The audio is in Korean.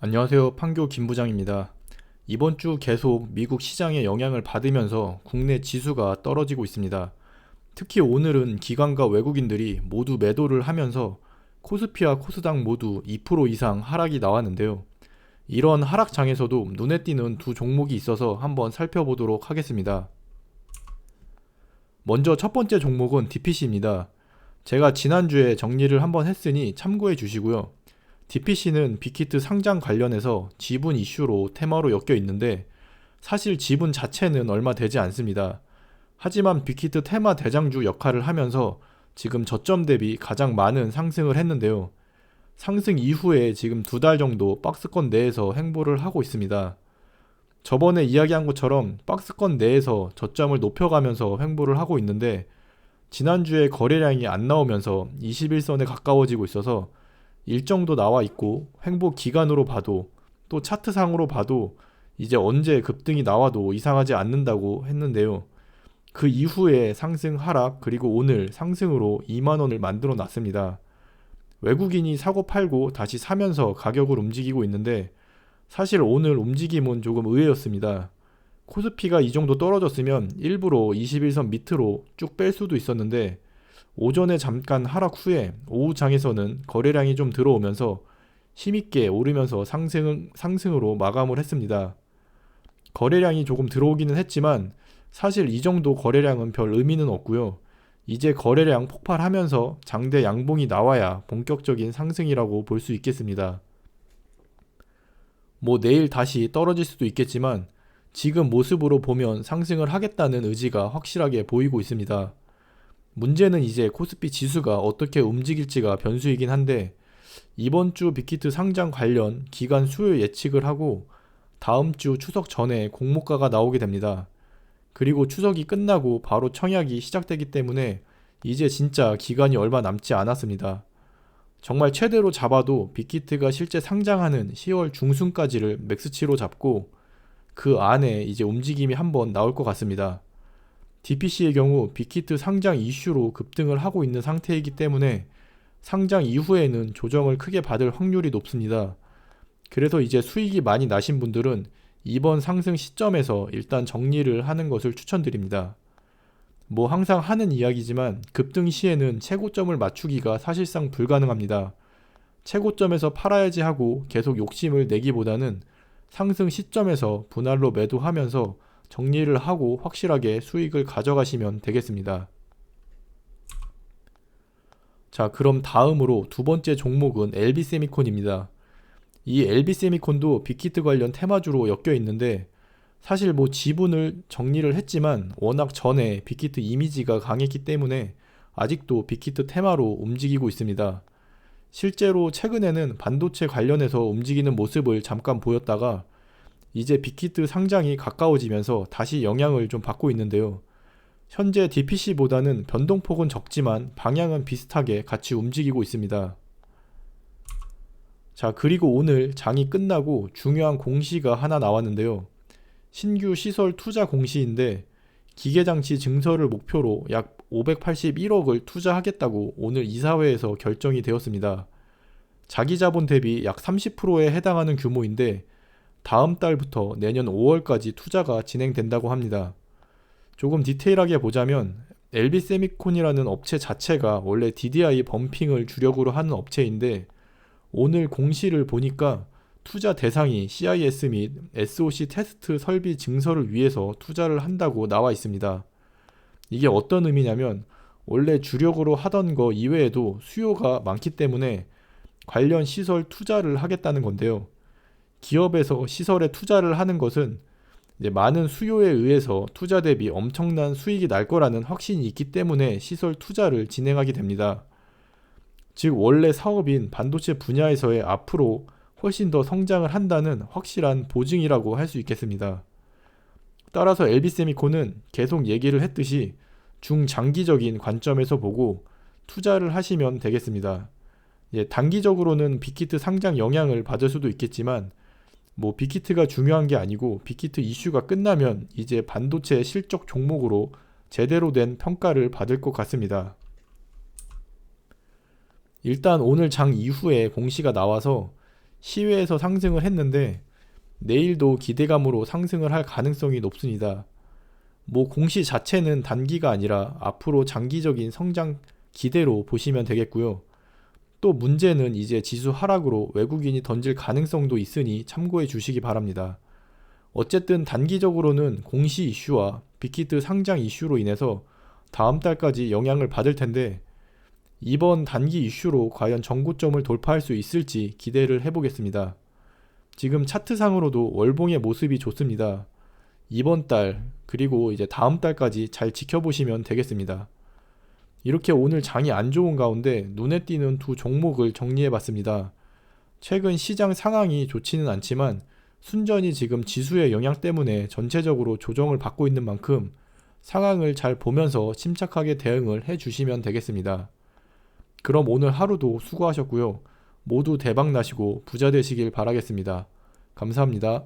안녕하세요. 판교 김 부장입니다. 이번 주 계속 미국 시장의 영향을 받으면서 국내 지수가 떨어지고 있습니다. 특히 오늘은 기관과 외국인들이 모두 매도를 하면서 코스피와 코스닥 모두 2% 이상 하락이 나왔는데요. 이런 하락장에서도 눈에 띄는 두 종목이 있어서 한번 살펴보도록 하겠습니다. 먼저 첫 번째 종목은 DPC입니다. 제가 지난주에 정리를 한번 했으니 참고해 주시고요. DPC는 빅히트 상장 관련해서 지분 이슈로 테마로 엮여 있는데 사실 지분 자체는 얼마 되지 않습니다. 하지만 빅히트 테마 대장주 역할을 하면서 지금 저점 대비 가장 많은 상승을 했는데요. 상승 이후에 지금 두 달 정도 박스권 내에서 행보를 하고 있습니다. 저번에 이야기한 것처럼 박스권 내에서 저점을 높여가면서 횡보를 하고 있는데 지난주에 거래량이 안 나오면서 21선에 가까워지고 있어서 일정도 나와 있고 횡보 기간으로 봐도 또 차트상으로 봐도 이제 언제 급등이 나와도 이상하지 않는다고 했는데요. 그 이후에 상승 하락 그리고 오늘 상승으로 2만 원을 만들어 놨습니다. 외국인이 사고 팔고 다시 사면서 가격을 움직이고 있는데 사실 오늘 움직임은 조금 의외였습니다. 코스피가 이 정도 떨어졌으면 일부러 21선 밑으로 쭉 뺄 수도 있었는데 오전에 잠깐 하락 후에 오후 장에서는 거래량이 좀 들어오면서 힘있게 오르면서 상승, 상승으로 마감을 했습니다. 거래량이 조금 들어오기는 했지만 사실 이 정도 거래량은 별 의미는 없고요. 이제 거래량 폭발하면서 장대 양봉이 나와야 본격적인 상승이라고 볼 수 있겠습니다. 뭐 내일 다시 떨어질 수도 있겠지만 지금 모습으로 보면 상승을 하겠다는 의지가 확실하게 보이고 있습니다. 문제는 이제 코스피 지수가 어떻게 움직일지가 변수이긴 한데 이번 주 빅히트 상장 관련 기간 수요 예측을 하고 다음 주 추석 전에 공모가가 나오게 됩니다. 그리고 추석이 끝나고 바로 청약이 시작되기 때문에 이제 진짜 기간이 얼마 남지 않았습니다. 정말 최대로 잡아도 빅히트가 실제 상장하는 10월 중순까지를 맥스치로 잡고 그 안에 이제 움직임이 한번 나올 것 같습니다. DPC의 경우 빅히트 상장 이슈로 급등을 하고 있는 상태이기 때문에 상장 이후에는 조정을 크게 받을 확률이 높습니다. 그래서 이제 수익이 많이 나신 분들은 이번 상승 시점에서 일단 정리를 하는 것을 추천드립니다. 뭐 항상 하는 이야기지만 급등 시에는 최고점을 맞추기가 사실상 불가능합니다. 최고점에서 팔아야지 하고 계속 욕심을 내기보다는 상승 시점에서 분할로 매도하면서 정리를 하고 확실하게 수익을 가져가시면 되겠습니다. 자, 그럼 다음으로 두 번째 종목은 LB 세미콘입니다. 이 LB 세미콘도 빅히트 관련 테마주로 엮여 있는데 사실 뭐 지분을 정리를 했지만 워낙 전에 빅히트 이미지가 강했기 때문에 아직도 빅히트 테마로 움직이고 있습니다. 실제로 최근에는 반도체 관련해서 움직이는 모습을 잠깐 보였다가 이제 빅히트 상장이 가까워지면서 다시 영향을 좀 받고 있는데요. 현재 DPC보다는 변동폭은 적지만 방향은 비슷하게 같이 움직이고 있습니다. 자, 그리고 오늘 장이 끝나고 중요한 공시가 하나 나왔는데요. 신규 시설 투자 공시인데 기계장치 증설을 목표로 약 581억을 투자하겠다고 오늘 이사회에서 결정이 되었습니다. 자기 자본 대비 약 30%에 해당하는 규모인데 다음 달부터 내년 5월까지 투자가 진행된다고 합니다. 조금 디테일하게 보자면 LB 세미콘이라는 업체 자체가 원래 DDI 범핑을 주력으로 하는 업체인데 오늘 공시를 보니까 투자 대상이 CIS 및 SOC 테스트 설비 증설을 위해서 투자를 한다고 나와 있습니다. 이게 어떤 의미냐면 원래 주력으로 하던 거 이외에도 수요가 많기 때문에 관련 시설 투자를 하겠다는 건데요. 기업에서 시설에 투자를 하는 것은 이제 많은 수요에 의해서 투자 대비 엄청난 수익이 날 거라는 확신이 있기 때문에 시설 투자를 진행하게 됩니다. 즉 원래 사업인 반도체 분야에서의 앞으로 훨씬 더 성장을 한다는 확실한 보증이라고 할 수 있겠습니다. 따라서 엘비세미코는 계속 얘기를 했듯이 중장기적인 관점에서 보고 투자를 하시면 되겠습니다. 예, 단기적으로는 빅히트 상장 영향을 받을 수도 있겠지만 뭐 빅히트가 중요한 게 아니고 빅히트 이슈가 끝나면 이제 반도체 실적 종목으로 제대로 된 평가를 받을 것 같습니다. 일단 오늘 장 이후에 공시가 나와서 시외에서 상승을 했는데 내일도 기대감으로 상승을 할 가능성이 높습니다. 뭐 공시 자체는 단기가 아니라 앞으로 장기적인 성장 기대로 보시면 되겠고요. 또 문제는 이제 지수 하락으로 외국인이 던질 가능성도 있으니 참고해 주시기 바랍니다. 어쨌든 단기적으로는 공시 이슈와 빅히트 상장 이슈로 인해서 다음 달까지 영향을 받을 텐데 이번 단기 이슈로 과연 정고점을 돌파할 수 있을지 기대를 해보겠습니다. 지금 차트상으로도 월봉의 모습이 좋습니다. 이번 달 그리고 이제 다음 달까지 잘 지켜보시면 되겠습니다. 이렇게 오늘 장이 안 좋은 가운데 눈에 띄는 두 종목을 정리해 봤습니다. 최근 시장 상황이 좋지는 않지만 순전히 지금 지수의 영향 때문에 전체적으로 조정을 받고 있는 만큼 상황을 잘 보면서 침착하게 대응을 해 주시면 되겠습니다. 그럼 오늘 하루도 수고하셨고요. 모두 대박 나시고 부자 되시길 바라겠습니다. 감사합니다.